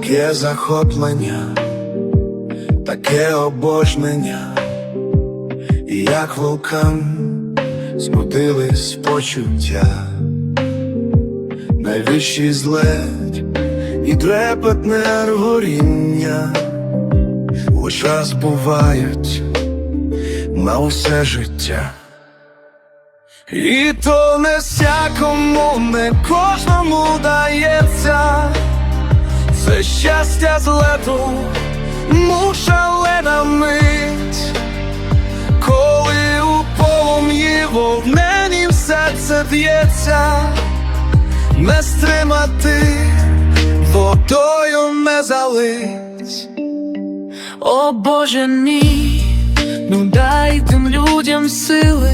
таке захоплення, таке обожнення, і як вулкан збудились почуття, найвищий зледь і трепетне горіння. У час бувають на усе життя. І то не всякому, не кожному дається це щастя злету, му шалена мить, коли у полум'ї вогненім серце б'ється, не стримати, водою не залить. О Боже мій, ну дай тим людям сили,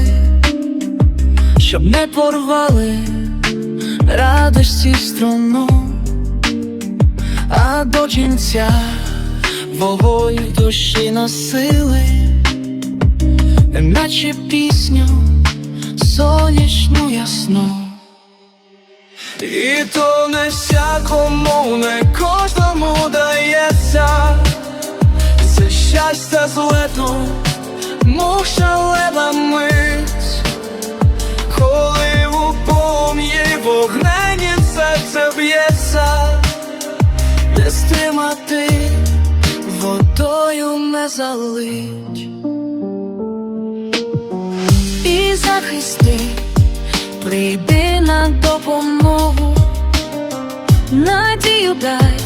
щоб не порвали радості струну, кінця вогонь в душі носили, наче пісню сонячну ясну. І то не всякому, не кожному дається це щастя злету, мов шалена мить, стримати, водою не залить. І захисти, прийди на допомогу, надію дай,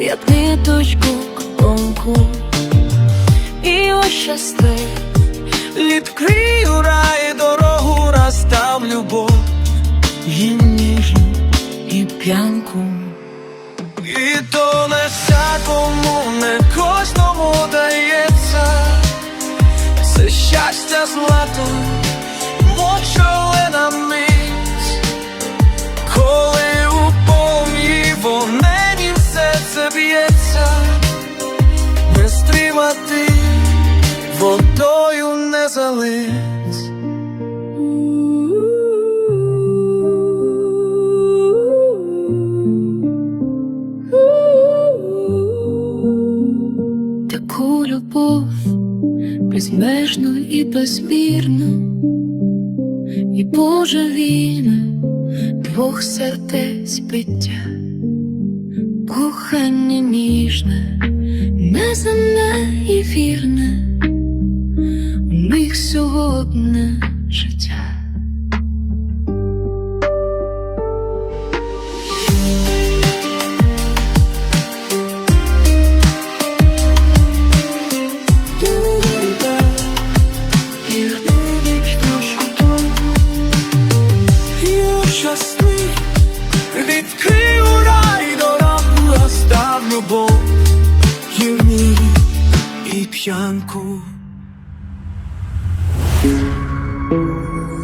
як ниточку тонку, і ощасти, відкрию рай дорогу, розстав любов. і ніжну, і п'янку. Водою. Таку любов безмежну і безмірну, і божевільне двох сердець биття, кохання ніжне, неземне і вірне, сьогодні життя. Я щасливий, відкрив рай дорогу, розстав любов, і в ній, і п'янку. Música